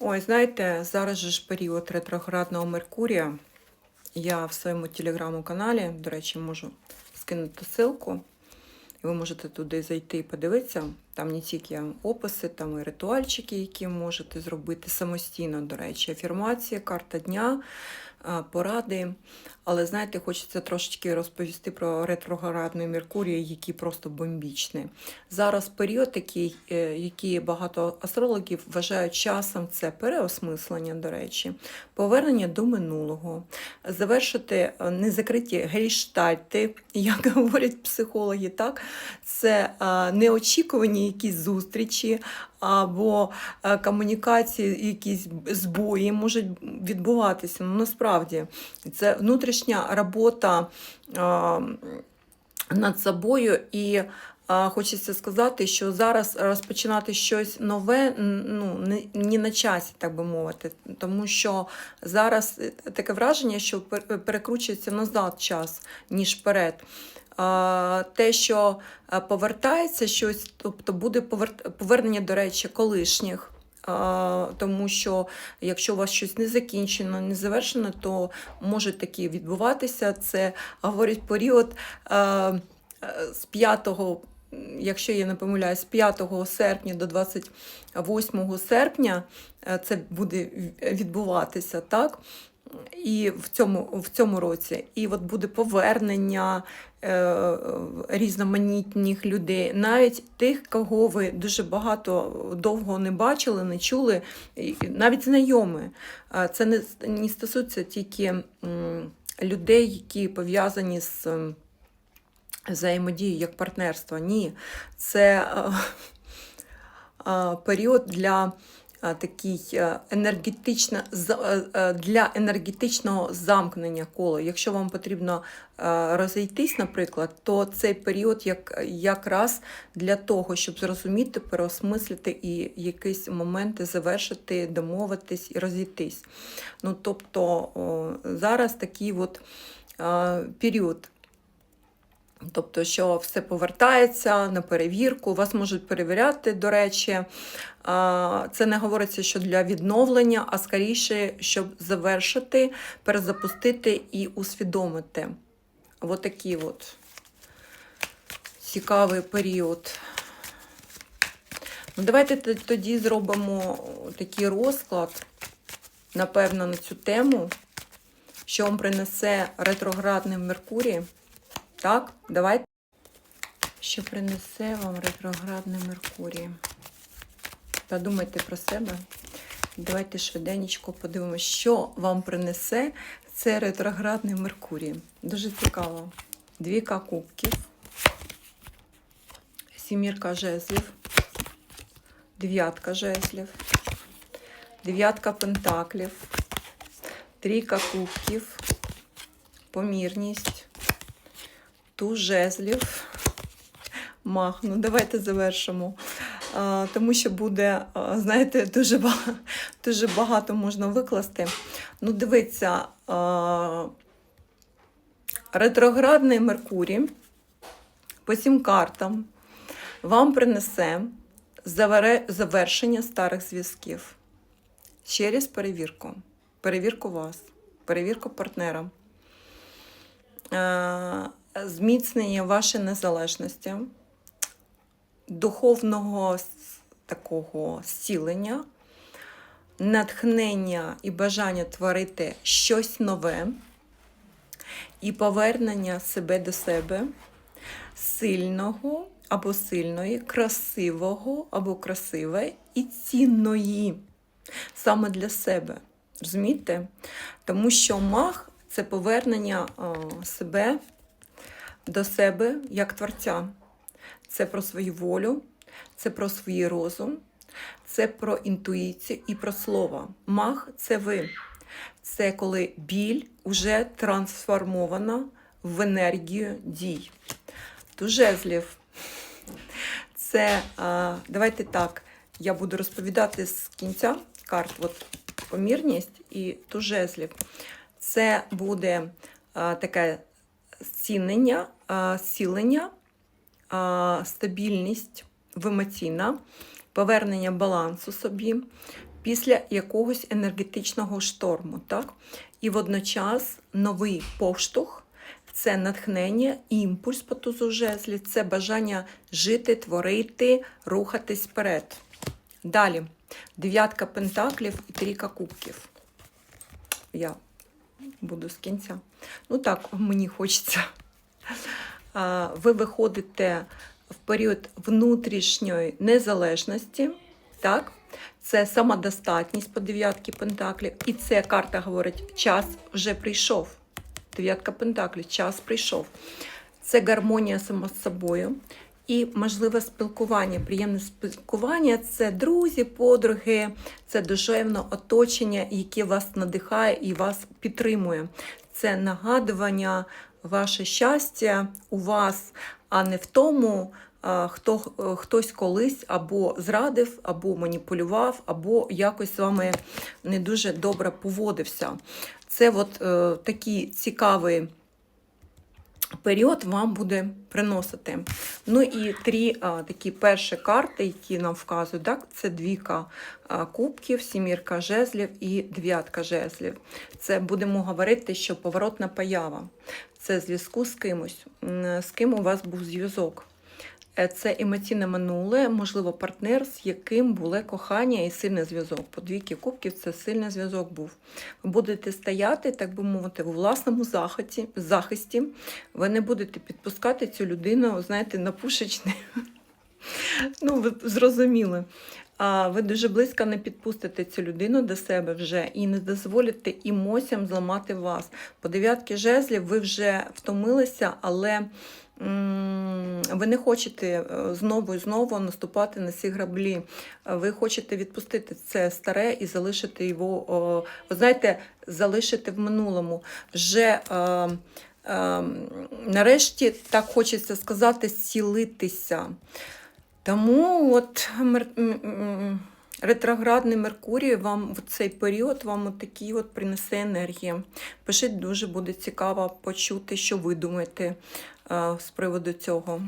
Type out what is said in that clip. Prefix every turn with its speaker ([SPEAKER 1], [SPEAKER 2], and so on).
[SPEAKER 1] Ой, знаєте, зараз же ж період ретроградного Меркурія. Я в своєму телеграм-каналі, до речі, можу скинути ссылку. І ви можете туди зайти і подивитися. Там не тільки описи, там і ритуальчики, які можете зробити самостійно, до речі, афірмації, карта дня, поради. Але знаєте, хочеться трошечки розповісти про ретроградний Меркурій, який просто бомбічний. Зараз період такий, е, який багато астрологів вважають часом, це переосмислення, до речі, повернення до минулого, завершити е, незакриті гельштальти, як говорять психологи, так? це неочікувані якісь зустрічі або е, комунікації, якісь збої можуть відбуватися. Ну, насправді, це внутрішня робота над собою і. Хочеться сказати, що зараз розпочинати щось нове ну, не, на часі, так би мовити, тому що зараз е, таке враження, що пер- перекручується назад час, ніж вперед. Те, що е, повертається щось, тобто буде повернення, до речі, колишніх. Тому що якщо у вас щось не закінчено, не завершено, то може таке відбуватися. Це говорить період е, з 5, якщо я не помиляюсь, з 5 серпня до 28 серпня е, це буде відбуватися, так? І в цьому, в цьому році. І от буде повернення е, різноманітних людей, навіть тих, кого ви дуже багато довго не бачили, не чули, навіть знайомі. Це не, не стосується тільки людей, які пов'язані з взаємодією як партнерство. Ні, це е, е, період для такий е, енергетично е, е, для енергетичного замкнення кола. Якщо вам потрібно е, розійтись, наприклад, то цей період як, якраз для того, щоб зрозуміти, переосмислити і якісь моменти завершити, домовитись і розійтись. Ну, тобто зараз такий от е, період. Тобто, що все повертається на перевірку, вас можуть перевіряти, до речі. Це не говориться, що для відновлення, а скоріше, щоб завершити, перезапустити і усвідомити. Ось такий от цікавий період. Ну, давайте тоді зробимо такий розклад, напевно, на цю тему, що вам принесе ретроградний Меркурій. Так, давайте. Що принесе вам ретроградний Меркурій? Подумайте про себе. Давайте швиденько подивимося, що вам принесе це ретроградний Меркурій. Дуже цікаво. Двіка кубків, сімірка жезлів, дев'ятка жезлів, дев'ятка пентаклів, трійка кубків, помірність жезлів. Мах, ну давайте завершимо. А, тому що буде, а, знаєте, дуже багато, дуже багато можна викласти. Ну, дивіться, а, ретроградний Меркурій по сім картам вам принесе завершення старих зв'язків через перевірку. Перевірку вас, перевірку партнера е, зміцнення вашої незалежності, духовного такого зцілення, натхнення і бажання творити щось нове, і повернення себе до себе, сильного або сильної, красивого або красивої і цінної саме для себе. Розумієте? Тому що маг це повернення себе до себе як творця. Це про свою волю, це про свій розум, це про інтуїцію і про слово. Маг це ви. Це коли біль вже трансформована в енергію дій. Тужезлів. Це, давайте так, я буду розповідати з кінця карт. От помірність і тужезлів. Це буде таке зцінення, зцілення, стабільність емоційна, повернення балансу собі, після якогось енергетичного шторму. Так? І водночас новий поштовх це натхнення, імпульс по тузу жезлі, це бажання жити, творити, рухатись вперед. Далі, дев'ятка пентаклів і трійка кубків. Я буду з кінця. Ну так, мені хочеться. Ви виходите в період внутрішньої незалежності, так? Це самодостатність по дев'ятки пентаклів. І це карта говорить, час вже прийшов. Дев'ятка пентаклів, час прийшов. Це гармонія сама з собою. І можливе спілкування, приємне спілкування це друзі, подруги, це душевне оточення, яке вас надихає і вас підтримує. Це нагадування, ваше щастя у вас, а не в тому, хто е, хтось колись або зрадив, або маніпулював, або якось з вами не дуже добре поводився. Це от е, такий цікавий період вам буде приносити. Ну і три а, такі перші карти, які нам вказують, так, це двіка кубків, сімірка жезлів і дев'ятка жезлів. Це будемо говорити, що поворотна поява. Це зв'язку з кимось, з ким у вас був зв'язок. Е, Це емоційне минуле, можливо, партнер, з яким було кохання і сильний зв'язок. По двійки кубків це сильний зв'язок був. Ви будете стояти, так би мовити, у власному захисті, захисті. Ви не будете підпускати цю людину, знаєте, на пушечний. Ну, ви зрозуміли. А ви дуже близько не підпустите цю людину до себе вже і не дозволите емоціям зламати вас. По дев'ятки жезлів ви вже втомилися, але ви не хочете е, знову і знову наступати на ці граблі. Е, Ви хочете відпустити це старе і залишити його, ви знаєте, залишити в минулому. Вже е, нарешті так хочеться сказати, зцілитися. Тому от ретроградний Меркурій вам в цей період вам такі от принесе енергії. Пишіть, дуже буде цікаво почути, що ви думаєте е, з приводу цього.